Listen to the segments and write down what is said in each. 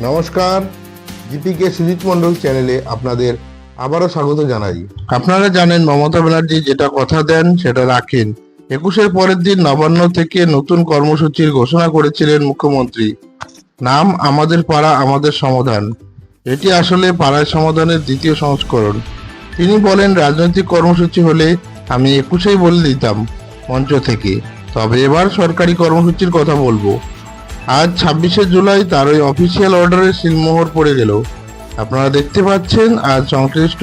নমস্কার জিপিকে সুজিত মন্ডল চ্যানেলে আপনাদের আবারও স্বাগত জানাই। আপনারা জানেন মমতা ব্যানার্জি যেটা কথা দেন সেটা রাখেন। একুশের পরের দিন নবান্ন থেকে নতুন কর্মসূচির ঘোষণা করেছিলেন মুখ্যমন্ত্রী। নাম আমাদের পাড়া, আমাদের সমাধান। এটি আসলে পাড়ায় সমাধানের দ্বিতীয় সংস্করণ। তিনি বলেন, রাজনৈতিক কর্মসূচি হলে আমি একুশেই বলে দিতাম মঞ্চ থেকে। তবে এবার সরকারি কর্মসূচির কথা বলব। আজ ছাব্বিশে জুলাই তার ওই অফিসিয়াল অর্ডারে সিলমোহর পড়ে গেল। আপনারা দেখতে পাচ্ছেন, আজ সংশ্লিষ্ট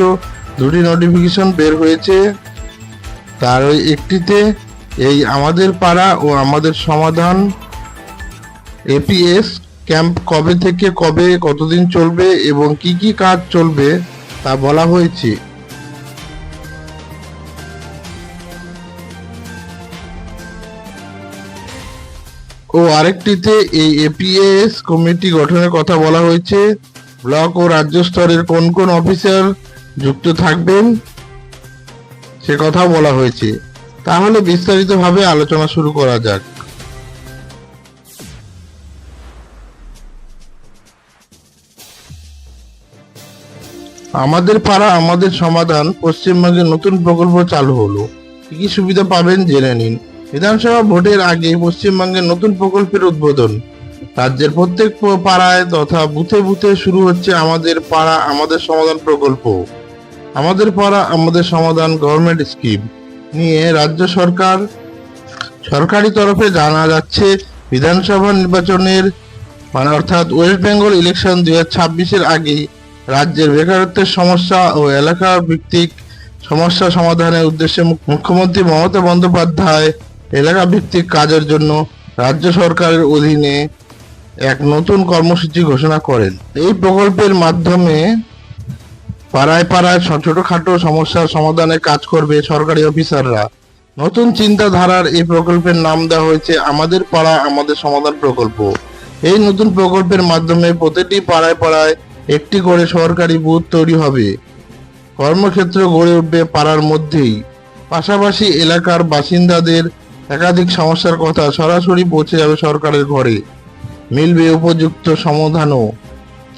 দুটি নোটিফিকেশন বের হয়েছে। তার ওই একটিতে, এই আমাদের পাড়া ও আমাদের সমাধান এপিএস ক্যাম্প কবে থেকে কবে কতদিন চলবে এবং কি কি কাজ চলবে তা বলা হয়েছে। ও আরেকটিতে এই এপিএস কমিটি গঠনের কথা বলা হয়েছে। ব্লক ও রাজ্য স্তরের কোন কোন অফিসার যুক্ত থাকবেন, সে কথা বলা হয়েছে। তাহলে বিস্তারিতভাবে আলোচনা শুরু করা যাক। আমাদের পাড়া, আমাদের সমাধান, পশ্চিমবঙ্গে নতুন প্রকল্প চালু হলো। কি কি সুবিধা পাবেন জেনে নিন। বিধানসভা ভোটের আগে পশ্চিমবঙ্গে নতুন প্রকল্পের উদ্বোধন। রাজ্যের প্রত্যেক পাড়ায় তথা বুথে বুথে শুরু হচ্ছে আমাদের পাড়া, আমাদের সমাধান প্রকল্প। আমাদের পাড়া, আমাদের সমাধান গভর্নমেন্ট স্কিম নিয়ে রাজ্য সরকার সরকারি তরফে জানা যাচ্ছে, বিধানসভা নির্বাচনের মানে অর্থাৎ ওয়েস্ট বেঙ্গল ইলেকশন দুই হাজার ছাব্বিশের আগেই রাজ্যের বেকারত্বের সমস্যা ও এলাকা ভিত্তিক সমস্যা সমাধানের উদ্দেশ্যে মুখ্যমন্ত্রী মমতা বন্দ্যোপাধ্যায় এলাকা ভিত্তিক কাজের জন্য রাজ্য সরকারের অধীনে এক নতুন কর্মসূচি ঘোষণা করেন। এই প্রকল্পের মাধ্যমে পাড়ায় পাড়ায় ছোটখাটো সমস্যার সমাধানে কাজ করবে সরকারি অফিসাররা। নতুন চিন্তাধারার এই প্রকল্পের নাম দেওয়া হয়েছে আমাদের পাড়া, আমাদের সমাধান প্রকল্প। এই নতুন প্রকল্পের মাধ্যমে প্রতিটি পাড়ায় পাড়ায় একটি করে সরকারি বুথ তৈরি হবে। কর্মক্ষেত্র গড়ে উঠবে পাড়ার মধ্যেই। পাশাপাশি এলাকার বাসিন্দাদের একাধিক সমস্যার কথা সরাসরি পৌঁছে যাবে সরকারের ঘরে। মিলবে উপযুক্ত সমাধানও।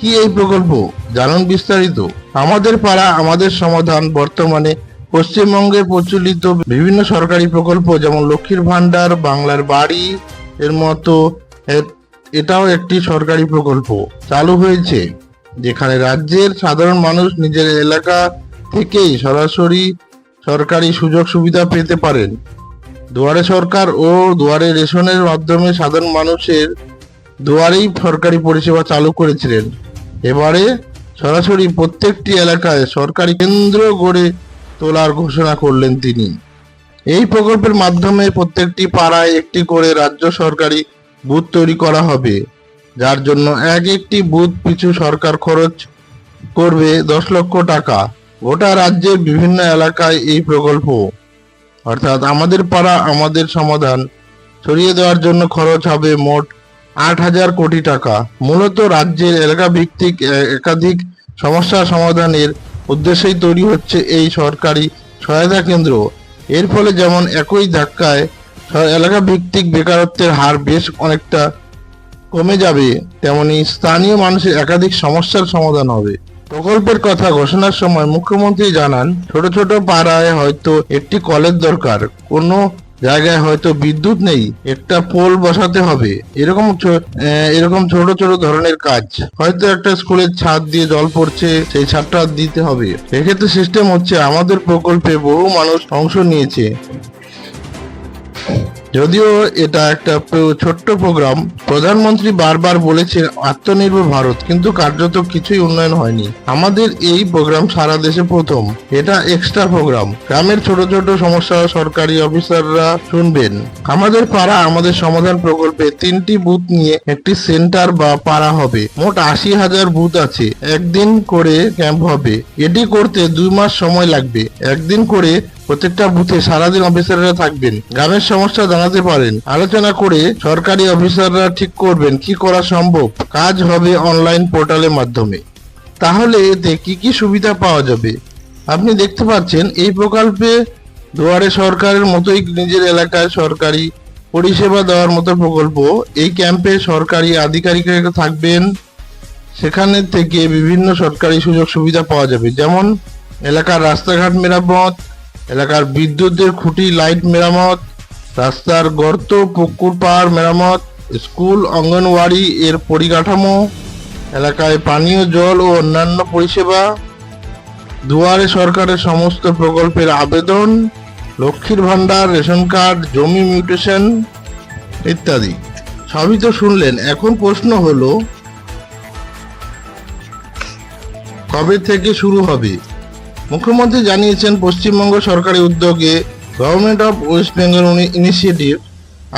কি এই প্রকল্প? জানুন বিস্তারিত। আমাদের পাড়া, আমাদের সমাধান বর্তমানে পশ্চিমবঙ্গের প্রচলিত বিভিন্ন সরকারি প্রকল্প, যেমন লক্ষ্মীর ভান্ডার বাংলার বাড়ি, এর মতো এটাও একটি সরকারি প্রকল্প। চালু হয়েছে। যেখানে রাজ্যের সাধারণ মানুষ নিজের এলাকা থেকেই সরাসরি সরকারি সুযোগ সুবিধা পেতে পারেন। দুয়ারে সরকার ও দুয়ারে রেশনের মাধ্যমে সাধারণ মানুষের দুয়ারেই সরকারি পরিষেবা চালু করেছিলেন। এবারে সরাসরি প্রত্যেকটি এলাকায় সরকারি কেন্দ্র গড়ে তোলার ঘোষণা করলেন তিনি। এই প্রকল্পের মাধ্যমে প্রত্যেকটি পাড়ায় একটি করে রাজ্য সরকারি বুথ তৈরি করা হবে, যার জন্য এক একটি বুথ পিছু সরকার খরচ করবে দশ লক্ষ টাকা। গোটা রাজ্যের বিভিন্ন এলাকায় এই প্রকল্প অর্থাৎ আমাদের পাড়া, আমাদের সমাধান। ছড়িয়ে দেওয়ার জন্য খরচ হবে মোট আট হাজার কোটি টাকা। মূলত রাজ্যের এলাকা ভিত্তিক একাধিক সমস্যা সমাধানের উদ্দেশ্যেই তৈরি হচ্ছে এই সরকারি সহায়তা কেন্দ্র। এর ফলে যেমন একই ধাক্কায় এলাকা ভিত্তিক বেকারত্বের হার বেশ অনেকটা কমে যাবে, তেমনি স্থানীয় মানুষের একাধিক সমস্যার সমাধান হবে। প্রকল্পের কথা ঘোষণার সময় মুখ্যমন্ত্রী জানান, ছোট ছোট পাড়ায় হয়তো একটি কলের দরকার, কোনো জায়গায় হয়তো বিদ্যুৎ নেই, একটা পোল বসাতে হবে। এরকম এরকম ছোট ছোট ধরনের কাজ। হয়তো একটা স্কুলের ছাদ দিয়ে জল পড়ছে, সেই ছাদটা দিতে হবে। এক্ষেত্রে সিস্টেম হচ্ছে, আমাদের প্রকল্পে বহু মানুষ অংশ নিয়েছে। যদিও এটা একটা ছোট্ট প্রোগ্রাম, প্রধানমন্ত্রী বারবার বলেছেন আত্মনির্ভর ভারত, কিন্তু কার্যত কিছুই উন্নয়ন হয়নি। আমাদের এই প্রোগ্রাম সারা দেশে প্রথম। এটা এক্সট্রা প্রোগ্রাম। গ্রামের ছোট ছোট সমস্যা সরকারি অফিসাররা শুনবেন। আমাদের পাড়া, আমাদের সমাধান প্রকল্পে তিনটি বুথ নিয়ে একটি সেন্টার বা পাড়া হবে। মোট আশি হাজার বুথ আছে। একদিন করে ক্যাম্প হবে। এটি করতে দুই মাস সময় লাগবে। একদিন করে প্রত্যেকটা বুথে সারাদিন অফিসাররা থাকবেন। গ্রামের সমস্যা জানাতে পারেন। আলোচনা করে সরকারি অফিসাররা ঠিক করবেন কি করা সম্ভব। কাজ হবে অনলাইন পোর্টালের মাধ্যমে। তাহলে এতে কি কি সুবিধা পাওয়া যাবে? আপনি দেখতে পাচ্ছেন, এই প্রকল্পে দুয়ারে সরকারের মতোই নিজের এলাকায় সরকারি পরিষেবা দেওয়ার মতো প্রকল্প। এই ক্যাম্পে সরকারি আধিকারিকরা থাকবেন। সেখানে থেকে বিভিন্ন সরকারি সুযোগ সুবিধা পাওয়া যাবে। যেমন এলাকার রাস্তাঘাট মেরামত এলাকার বিদ্যুতের খুঁটি, লাইট মেরামত, রাস্তার গর্ত, পুকুর পাড় মেরামত, স্কুল, অঙ্গনওয়াড়ি, এর পরিকাঠামো, এলাকায় পানীয় জল ও অন্যান্য পরিষেবা, দুয়ারে সরকারের সমস্ত প্রকল্পের আবেদন, লক্ষ্মীর ভাণ্ডার, রেশন কার্ড, জমি মিউটেশন ইত্যাদি। সবই তো শুনলেন। এখন প্রশ্ন হলো, কবে থেকে শুরু হবে? মুখ্যমন্ত্রী জানিয়েছেন, পশ্চিমবঙ্গ সরকারি উদ্যোগে government of West Bengal initiative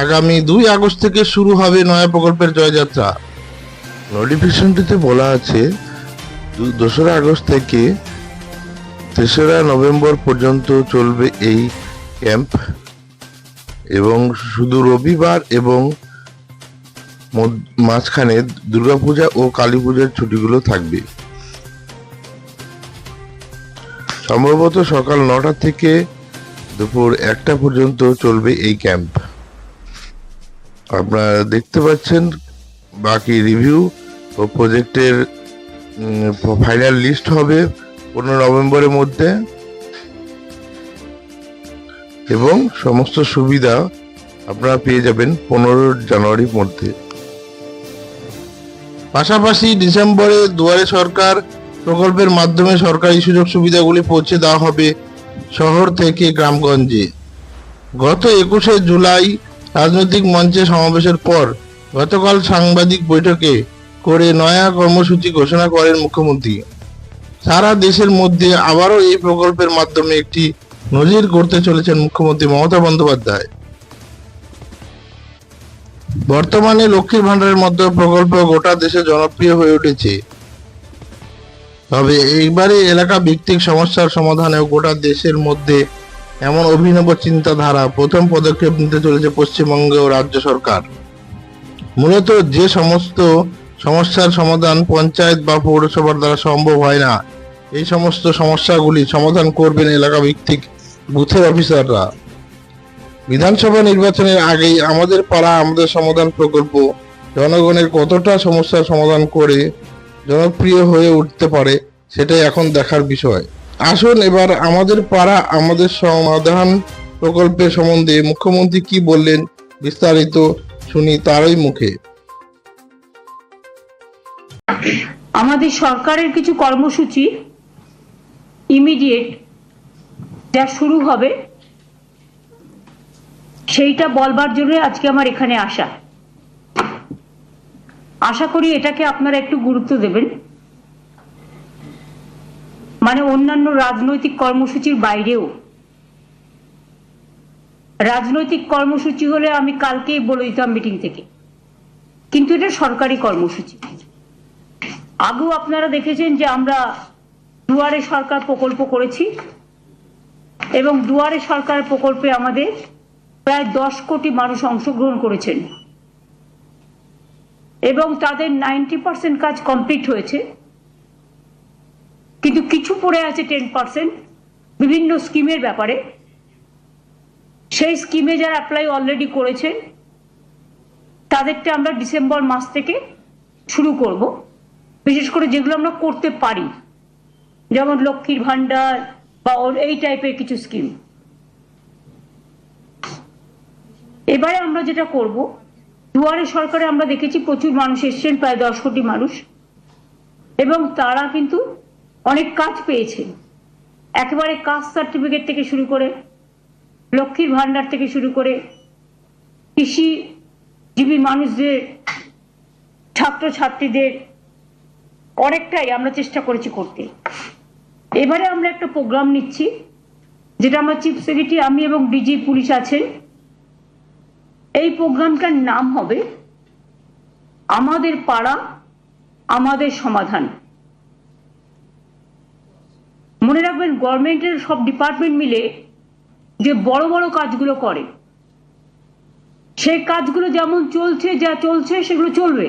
আগামী দুই আগস্ট থেকে শুরু হবে নয়া প্রকল্পের জয়যাত্রা। নোটিফিকেশনটিতে বলা আছে দোসরা আগস্ট থেকে তেসরা নভেম্বর পর্যন্ত চলবে এই ক্যাম্প এবং শুধু রবিবার এবং মাঝখানে দুর্গাপূজা ও কালী পূজার ছুটিগুলো থাকবে। সম্ভবত সকাল নটা থেকে দুপুর একটা পর্যন্ত চলবে এই ক্যাম্প। আপনারা দেখতে পাচ্ছেন বাকি রিভিউ ও প্রজেক্টের ফাইনাল লিস্ট হবে পনেরো নভেম্বরের মধ্যে। এবং সমস্ত সুবিধা আপনারা পেয়ে যাবেন পনেরো জানুয়ারির মধ্যে। পাশাপাশি ডিসেম্বরে দুয়ারে সরকার প্রকল্পের মাধ্যমে সরকারি সুযোগ সুবিধাগুলি পৌঁছে দেওয়া হবে শহর থেকে গ্রামগঞ্জে। গত একুশে জুলাই রাজনৈতিক মঞ্চে সমাবেশের পর গতকাল সাংবাদিক বৈঠকে করে নয়া কর্মসূচি ঘোষণা করেন মুখ্যমন্ত্রী। সারা দেশের মধ্যে আবারও এই প্রকল্পের মাধ্যমে একটি নজির করতে চলেছেন মুখ্যমন্ত্রী মমতা বন্দ্যোপাধ্যায়। বর্তমানে লক্ষ্মীর ভান্ডারের মতো প্রকল্প গোটা দেশে জনপ্রিয় হয়ে উঠেছে। তবে এইবারে এলাকা ভিত্তিক সমস্যার সমাধানেও গোটা দেশের মধ্যে এমন অভিনব চিন্তাধারা প্রথম পদক্ষেপ নিতে চলেছে পশ্চিমবঙ্গ ও রাজ্য সরকার। মূলত যে সমস্ত সমস্যার সমাধান পঞ্চায়েত বা পৌরসভার দ্বারা সম্ভব হয় না, এই সমস্ত সমস্যাগুলি সমাধান করবেন এলাকা ভিত্তিক বুথের অফিসাররা। বিধানসভা নির্বাচনের আগেই আমাদের পাড়া আমাদের সমাধান প্রকল্প জনগণের কতটা সমস্যার সমাধান করে জনপ্রিয় হয়ে উঠতে পারে, সেটাই এখন দেখার বিষয়। আসুন এবার আমাদের পাড়া, আমাদের সমাধান প্রকল্পের সম্বন্ধে মুখ্যমন্ত্রী কি বললেন বিস্তারিত শুনি তারই মুখে। আমাদের সরকারের কিছু কর্মসূচি ইমিডিয়েট যা শুরু হবে, সেইটা বলবার জন্য আজকে আমার এখানে আসা। আশা করি এটাকে আপনারা একটু গুরুত্ব দেবেন। মানে অন্যান্য রাজনৈতিক কর্মসূচির বাইরেও। রাজনৈতিক কর্মসূচি হলে আমি কালকেই বলে দিতাম মিটিং থেকে। কিন্তু এটা সরকারি কর্মসূচি। আগেও আপনারা দেখেছেন যে আমরা দুয়ারে সরকার প্রকল্প করেছি এবং দুয়ারে সরকার প্রকল্পে আমাদের প্রায় দশ কোটি মানুষ অংশগ্রহণ করেছেন। এবং তাদের নাইনটি পার্সেন্ট কাজ কমপ্লিট হয়েছে। কিন্তু কিছু পড়ে আছে টেন পার্সেন্ট, বিভিন্ন স্কিমের ব্যাপারে। সেই স্কিমে যারা অ্যাপ্লাই অলরেডি করেছেন তাদেরটা আমরা ডিসেম্বর মাস থেকে শুরু করব। বিশেষ করে যেগুলো আমরা করতে পারি, যেমন লক্ষ্মীর ভান্ডার বা এই টাইপের কিছু স্কিম। এবারে আমরা যেটা করব দুয়ারে সরকারে আমরা দেখেছি প্রচুর মানুষ এসছেন, প্রায় দশ কোটি মানুষ। এবং তারা কিন্তু অনেক কাজ পেয়েছে। একেবারে কাস্ট সার্টিফিকেট থেকে শুরু করে, লক্ষ্মীর ভান্ডার থেকে শুরু করে কৃষিজীবী মানুষদের, ছাত্রছাত্রীদের, অনেকটাই আমরা চেষ্টা করেছি করতে। এবারে আমরা একটা প্রোগ্রাম নিচ্ছি, যেটা আমার চিফ সেক্রেটারি আমি এবং ডিজি পুলিশ আছেন। এই প্রোগ্রামটার নাম হবে আমাদের পাড়া, আমাদের সমাধান। মনে রাখবেন, গভর্নমেন্টের সব ডিপার্টমেন্ট মিলে যে বড় বড় কাজগুলো করে, সেই কাজগুলো যেমন চলছে যা চলছে, সেগুলো চলবে।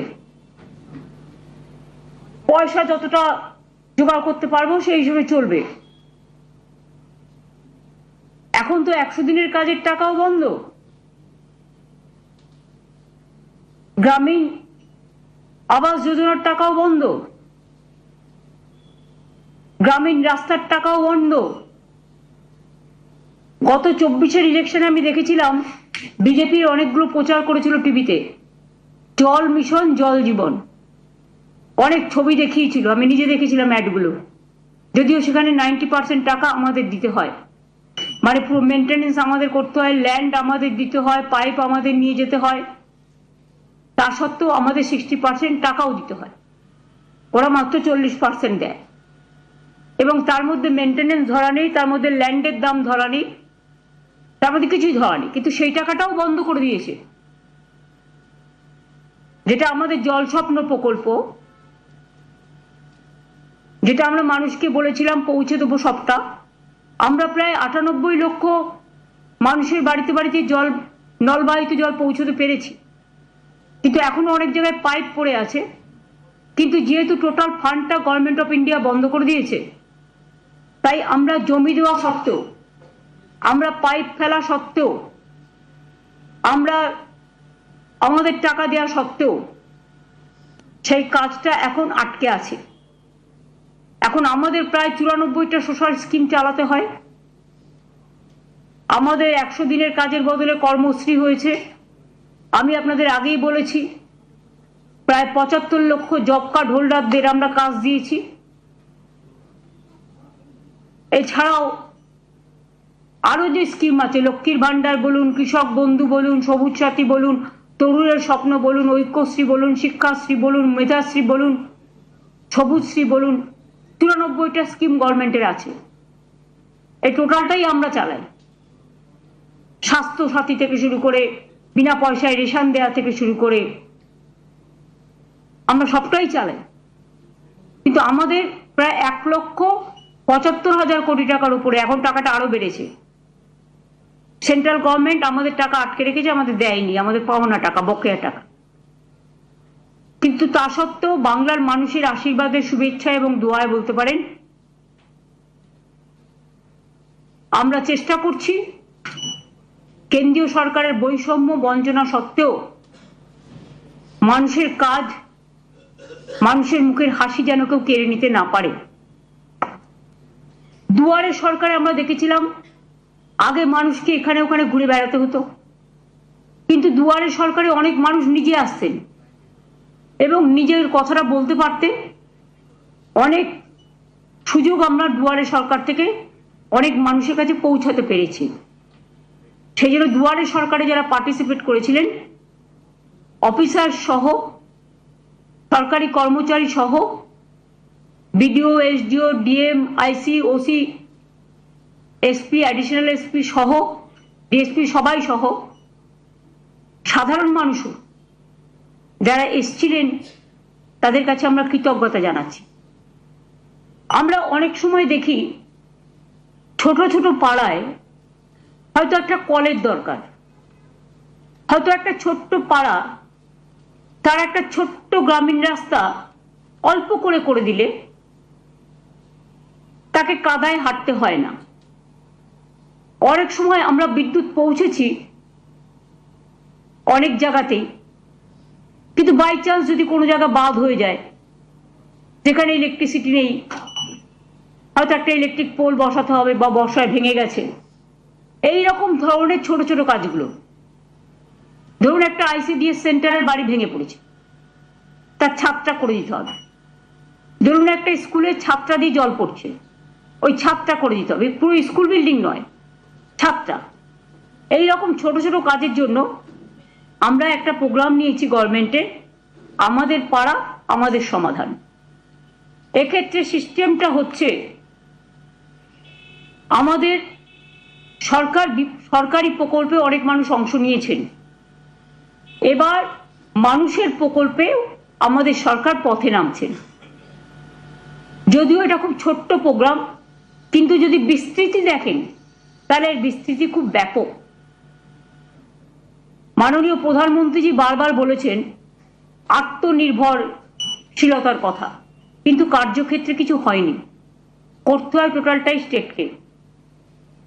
পয়সা যতটা জোগাড় করতে পারব, সেই হিসেবে চলবে। এখন তো একশো দিনের কাজের টাকাও বন্ধ। গ্রামীণ আবাস যোজনার টাকাও বন্ধ। গ্রামীণ রাস্তার টাকাও বন্ধ। গত চব্বিশের ইলেকশনে আমি দেখেছিলাম, বিজেপির অনেকগুলো প্রচার করেছিল টিভিতে। জল মিশন, জল জীবন। অনেক ছবি দেখিয়েছিল, আমি নিজে দেখেছিলাম অ্যাডগুলো যদিও সেখানে নাইনটি পার্সেন্ট টাকা আমাদের দিতে হয়। মানে পুরো মেনটেনেন্স আমাদের করতে হয় ল্যান্ড আমাদের দিতে হয় পাইপ আমাদের নিয়ে যেতে হয়। তা সত্ত্বেও আমাদের সিক্সটি পার্সেন্ট টাকাও দিতে হয়। ওরা মাত্র চল্লিশ পার্সেন্ট দেয়। এবং তার মধ্যে মেনটেনেন্স ধরা নেই, তার মধ্যে ল্যান্ডের দাম ধরা নেই, তার মধ্যে কিছুই ধরা নেই। কিন্তু সেই টাকাটাও বন্ধ করে দিয়েছে। যেটা আমাদের জল স্বপ্ন প্রকল্প, যেটা আমরা মানুষকে বলেছিলাম পৌঁছে দেবো সবটা। আমরা প্রায় আটানব্বই লক্ষ মানুষের বাড়িতে বাড়িতে জল, নলবাহিত জল পৌঁছতে পেরেছি। কিন্তু এখনও অনেক জায়গায় পাইপ পড়ে আছে। কিন্তু যেহেতু টোটাল ফান্ডটা গভর্নমেন্ট অফ ইন্ডিয়া বন্ধ করে দিয়েছে, তাই আমরা জমি দেওয়া সত্ত্বেও, আমরা পাইপ ফেলা সত্ত্বেও, আমরা আমাদের টাকা দেওয়া সত্ত্বেও, সেই কাজটা এখন আটকে আছে। এখন আমাদের প্রায় চুরানব্বইটা সোশ্যাল স্কিম চালাতে হয়। আমাদের একশো দিনের কাজের বদলে কর্মশ্রী হয়েছে। আমি আপনাদের আগেই বলেছি, প্রায় পঁচাত্তর লক্ষ জব কার্ড হোল্ডারদের আমরা কাজ দিয়েছি। এছাড়াও আরও যে স্কিম আছে, লক্ষ্মীর ভান্ডার বলুন, কৃষক বন্ধু বলুন, সবুজ সাথী বলুন, তরুণের স্বপ্ন বলুন, ঐক্যশ্রী বলুন, শিক্ষাশ্রী বলুন, মেধাশ্রী বলুন, সবুজশ্রী বলুন চুরানব্বইটা স্কিম গভর্নমেন্টের আছে। এই টোটালটাই আমরা চালাই। স্বাস্থ্য সাথী থেকে শুরু করে বিনা পয়সায় রেশন দেওয়া থেকে শুরু করে আমরা সবটাই চালাই। কিন্তু আমাদের প্রায় এক লক্ষ পঁচাত্তর হাজার কোটি টাকার উপরে এখন টাকাটা আরও বেড়েছে। সেন্ট্রাল গভর্নমেন্ট আমাদের টাকা আটকে রেখেছে, আমাদের দেয়নি, আমাদের পাওনা টাকা, বকেয়া টাকা। কিন্তু তা সত্ত্বেও বাংলার মানুষের আশীর্বাদের শুভেচ্ছা এবং দোয়ায় বলতে পারেন, আমরা চেষ্টা করছি কেন্দ্রীয় সরকারের বৈষম্য বঞ্চনা সত্ত্বেও মানুষের কাজ মানুষের মুখের হাসি যেন কেউ কেড়ে নিতে না পারে। দুয়ারে সরকারে আমরা দেখেছিলাম, আগে মানুষকে এখানে ওখানে ঘুরে বেড়াতে হতো। কিন্তু দুয়ারে সরকারে অনেক মানুষ নিজে আসতেন এবং নিজের কথাটা বলতে পারতেন। অনেক সুযোগ আমরা দুয়ারে সরকার থেকে অনেক মানুষের কাছে পৌঁছাতে পেরেছি। সেই জন্য দুয়ারে সরকারে যারা পার্টিসিপেট করেছিলেন অফিসার সহ, সরকারি কর্মচারী সহ BDO SDO DM IC OC SP additional SP সহ ডিএসপি সবাই সহ, সাধারণ মানুষও যারা এসছিলেন, তাদের কাছে আমরা কৃতজ্ঞতা জানাচ্ছি। আমরা অনেক সময় দেখি, ছোট ছোট পাড়ায় হয়তো একটা কলের দরকার। হয়তো একটা ছোট্ট পাড়া, তার একটা ছোট্ট গ্রামীণ রাস্তা অল্প করে করে দিলে তাকে কাদায় হাঁটতে হয় না। অনেক সময় আমরা বিদ্যুৎ পৌঁছেছি অনেক জায়গাতেই, কিন্তু বাই চান্স যদি কোনো জায়গা বাদ হয়ে যায়, যেখানে ইলেকট্রিসিটি নেই, হয়তো একটা ইলেকট্রিক পোল বসাতে হবে বা বর্ষায় ভেঙে গেছে। এই রকম ধরনের ছোট ছোট কাজগুলো। ধরুন একটা আইসিডিএস সেন্টারের বাড়ি ভেঙে পড়েছে। তার ছাপটা করে দিতে হবে। ধরুন একটা স্কুলের ছাপটা দিয়ে জল পড়ছে। ওই ছাপটা করে দিতে হবে। পুরো স্কুল বিল্ডিং নয় ছাপটা এই রকম ছোট ছোট কাজের জন্য আমরা একটা প্রোগ্রাম নিয়েছি গভর্নমেন্টে, আমাদের পাড়া, আমাদের সমাধান। এক্ষেত্রে সিস্টেমটা হচ্ছে, আমাদের সরকার সরকারি প্রকল্পে অনেক মানুষ অংশ নিয়েছেন। এবার মানুষের প্রকল্পে আমাদের সরকার পথে নামছেন। যদিও এটা খুব ছোট্ট প্রোগ্রাম, কিন্তু যদি বিস্তৃতি দেখেন, তাহলে এর বিস্তৃতি খুব ব্যাপক। মাননীয় প্রধানমন্ত্রীজি বারবার বলেছেন, আত্মনির্ভরশীলতার কথা, কিন্তু কার্যক্ষেত্রে কিছু হয়নি। করতে হয় টোটালটাই স্টেটকে।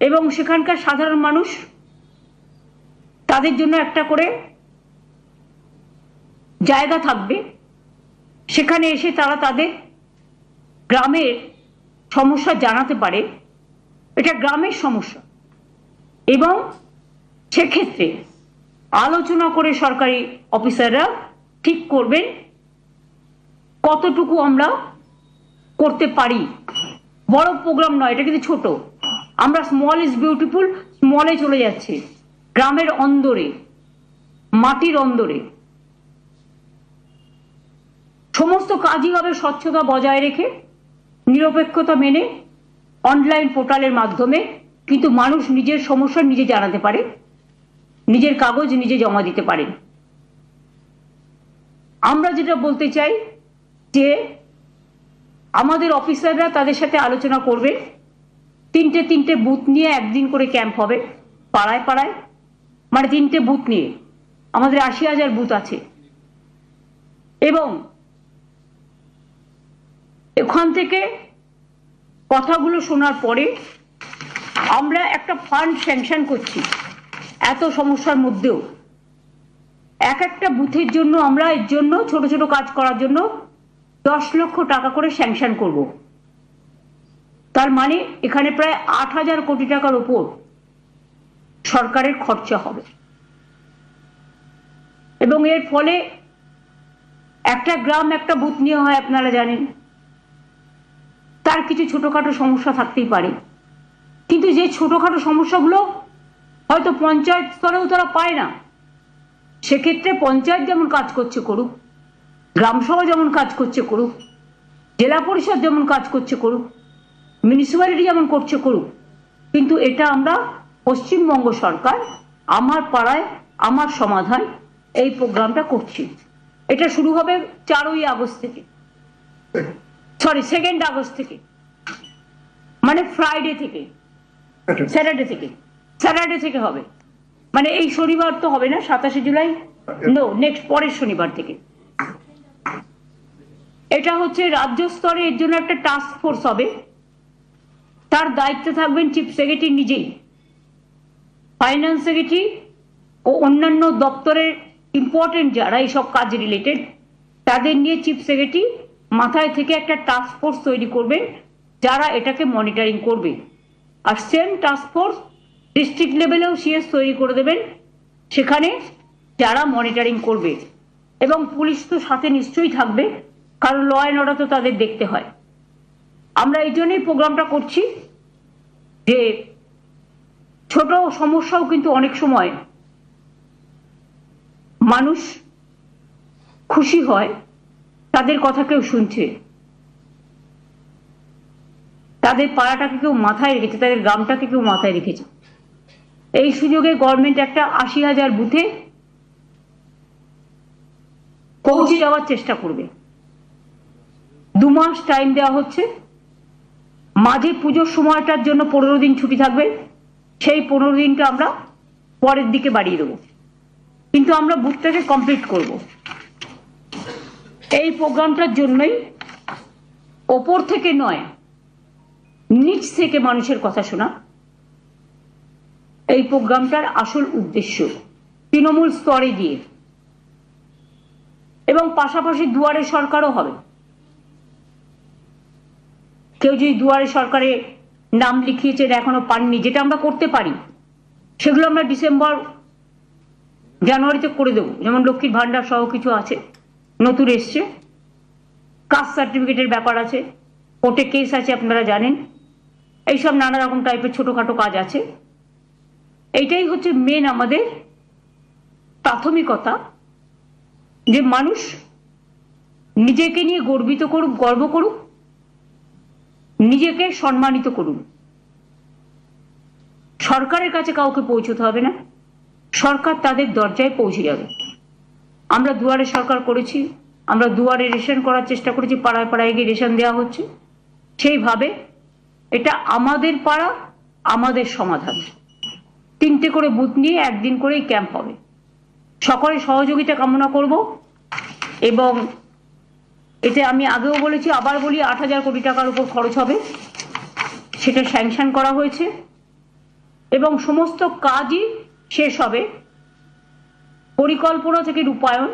এবং সেখানকার সাধারণ মানুষ তাদের জন্য একটা করে জায়গা থাকবে। সেখানে এসে তারা তাদের গ্রামের সমস্যা জানাতে পারে। এটা গ্রামের সমস্যা। এবং সেক্ষেত্রে আলোচনা করে সরকারি অফিসাররা ঠিক করবেন কতটুকু আমরা করতে পারি। বড় প্রোগ্রাম নয়, এটা কিন্তু ছোট। আমরা স্মল ইজ বিউটিফুল স্মলে চলে যাচ্ছি। গ্রামের অন্দরে, মাটির অন্দরে। সমস্ত কাজই হবে স্বচ্ছতা বজায় রেখে, নিরপেক্ষতা মেনে অনলাইন পোর্টালের মাধ্যমে। কিন্তু মানুষ নিজের সমস্যা নিজে জানাতে পারে, নিজের কাগজ নিজে জমা দিতে পারে। আমরা যেটা বলতে চাই যে, আমাদের অফিসাররা তাদের সাথে আলোচনা করবে। তিনটে তিনটে বুথ নিয়ে একদিন করে ক্যাম্প হবে, পাড়ায় পাড়ায় মানে তিনটে বুথ নিয়ে। আমাদের আশি হাজার বুথ আছে। এবং এখান থেকে কথাগুলো শোনার পরে আমরা একটা ফান্ড স্যাংশন করছি, এত সমস্যার মধ্যেও। এক একটা বুথের জন্য আমরা এর জন্য ছোট ছোট কাজ করার জন্য দশ লক্ষ টাকা করে স্যাংশন করব। তার মানে এখানে প্রায় আট হাজার কোটি টাকার উপর সরকারের খরচা হবে। এবং এর ফলে একটা গ্রাম, একটা বুথ নিয়ে হয় আপনারা জানেন। তার কিছু ছোটখাটো সমস্যা থাকতেই পারে। কিন্তু যে ছোটখাটো সমস্যাগুলো হয়তো পঞ্চায়েত স্তরেও তারা পায় না, সেক্ষেত্রে পঞ্চায়েত যেমন কাজ করছে করুক, গ্রামসভা যেমন কাজ করছে করুক, জেলা পরিষদ যেমন কাজ করছে করুক মিউনিসিপ্যালিটি যেমন করছে করুক, কিন্তু এটা আমরা পশ্চিমবঙ্গ সরকার, আমার পাড়ায়, আমার সমাধান এই প্রোগ্রামটা করছি। এটা শুরু হবে চারই আগস্ট থেকে। সরি সেকেন্ড আগস্ট থেকে। মানে ফ্রাইডে থেকে। স্যাটারডে থেকে। স্যাটারডে থেকে হবে। মানে এই শনিবার তো হবে না, সাতাশে জুলাই? নো নেক্সট পরের শনিবার থেকে। এটা হচ্ছে রাজ্য স্তরে এর জন্য একটা টাস্ক ফোর্স হবে। তার দায়িত্বে থাকবেন চিফ সেক্রেটারি নিজেই। ফাইন্যান্স সেক্রেটারি ও অন্যান্য দপ্তরের ইম্পর্টেন্ট যারা এইসব কাজ রিলেটেড তাদের নিয়ে চিফ সেক্রেটারি মাথায় থেকে একটা টাস্ক ফোর্স তৈরি করবেন, যারা এটাকে মনিটরিং করবে। আর সেম টাস্ক ফোর্স ডিস্ট্রিক্ট লেভেলেও সিএস তৈরি করে দেবেন। সেখানে যারা মনিটরিং করবে। এবং পুলিশ তো সাথে নিশ্চয়ই থাকবে, কারণ ল অ্যান্ড অর্ডার তো তাদের দেখতে হয়। আমরা এই জন্যই প্রোগ্রামটা করছি যে ছোট সমস্যাও কিন্তু অনেক সময় মানুষ খুশি হয়, তাদের কথা কেউ শুনছে। তাদের পাড়াটাকে কেউ মাথায় রেখেছে, তাদের গ্রামটাকে কেউ মাথায় রেখেছে। এই সুযোগে গভর্নমেন্ট একটা আশি হাজার বুথে পৌঁছে যাওয়ার চেষ্টা করবে। দু মাস টাইম দেওয়া হচ্ছে। মাঝে পুজোর সময়টার জন্য পনেরো দিন ছুটি থাকবে, সেই পনেরো দিনটা আমরা পরের দিকে বাড়িয়ে দেবো। কিন্তু আমরা বুথটাকে কমপ্লিট করব। এই প্রোগ্রামটার জন্যই ওপর থেকে নয়, নিচ থেকে মানুষের কথা শোনা। এই প্রোগ্রামটার আসল উদ্দেশ্য তৃণমূল স্তরে গিয়ে। এবং পাশাপাশি দুয়ারে সরকারও হবে। কেউ যদি দুয়ারে সরকারে নাম লিখিয়েছেন এখনও পাননি যেটা আমরা করতে পারি, সেগুলো আমরা ডিসেম্বর, জানুয়ারিতে করে দেবো। যেমন লক্ষ্মীর ভান্ডার সহ কিছু আছে, নতুন এসছে। কাস্ট সার্টিফিকেটের ব্যাপার আছে, কোর্টে কেস আছে, আপনারা জানেন। এইসব নানা রকম টাইপের ছোটোখাটো কাজ আছে। এইটাই হচ্ছে মেন আমাদের প্রাথমিকতা, যে মানুষ নিজেকে নিয়ে গর্বিত করুক, গর্ব করুক নিজেকে সম্মানিত করুন। সরকারের কাছে কাউকে পৌঁছতে হবে না। সরকার তাদের দরজায় পৌঁছে যাবে। আমরা দুয়ারে সরকার করেছি। আমরা দুয়ারে রেশন করার চেষ্টা করেছি। পাড়ায় পাড়ায় গিয়ে রেশন দেওয়া হচ্ছে। সেইভাবে এটা আমাদের পাড়া, আমাদের সমাধান। তিনটে করে বুথ নিয়ে একদিন করেই ক্যাম্প হবে। সকলের সহযোগিতা কামনা করব এবং এতে আমি আগেও বলেছি, আবার বলি আট হাজার কোটি টাকার উপর খরচ হবে। সেটা স্যাংশন করা হয়েছে। এবং সমস্ত কাজই শেষ হবে। পরিকল্পনা থেকে রূপায়ণ,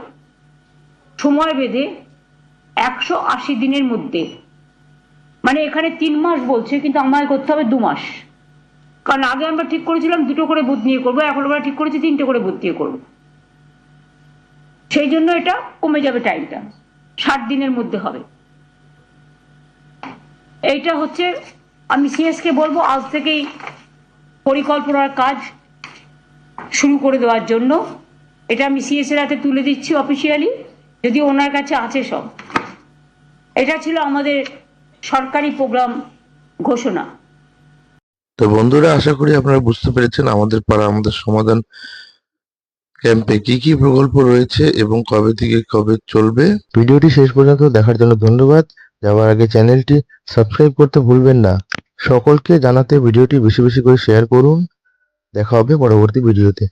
সময় বেঁধে একশো আশি দিনের মধ্যে। মানে এখানে তিন মাস বলছে, কিন্তু আমায় করতে হবে দু মাস। কারণ আগে আমরা ঠিক করেছিলাম দুটো করে বুথ নিয়ে করব, এখন আমরা ঠিক করেছি তিনটে করে বুথ নিয়ে করব। সেই জন্য এটা কমে যাবে টাইমটা ষাট দিনের মধ্যে হবে। এইটা হচ্ছে, আমি সিএসকে বলব, আজ থেকেই পরিকল্পনার কাজ শুরু করে দেওয়ার জন্য। এটা আমি সিএস এর হাতে তুলে দিচ্ছি অফিসিয়ালি যদি ওনার কাছে আছে সব। এটা ছিল আমাদের সরকারি প্রোগ্রাম ঘোষণা। তো বন্ধুরা, আশা করি আপনারা বুঝতে পেরেছেন আমাদের পাড়া, আমাদের সমাধান ক্যাম্পে কি কি প্রকল্প রয়েছে এবং কবে থেকে কবে চলবে? ভিডিওটি শেষ পর্যন্ত দেখার জন্য ধন্যবাদ। যাওয়ার আগে চ্যানেলটি সাবস্ক্রাইব করতে ভুলবেন না। সকলকে জানাতে ভিডিওটি বেশি বেশি করে শেয়ার করুন। দেখা হবে পরবর্তী ভিডিওতে।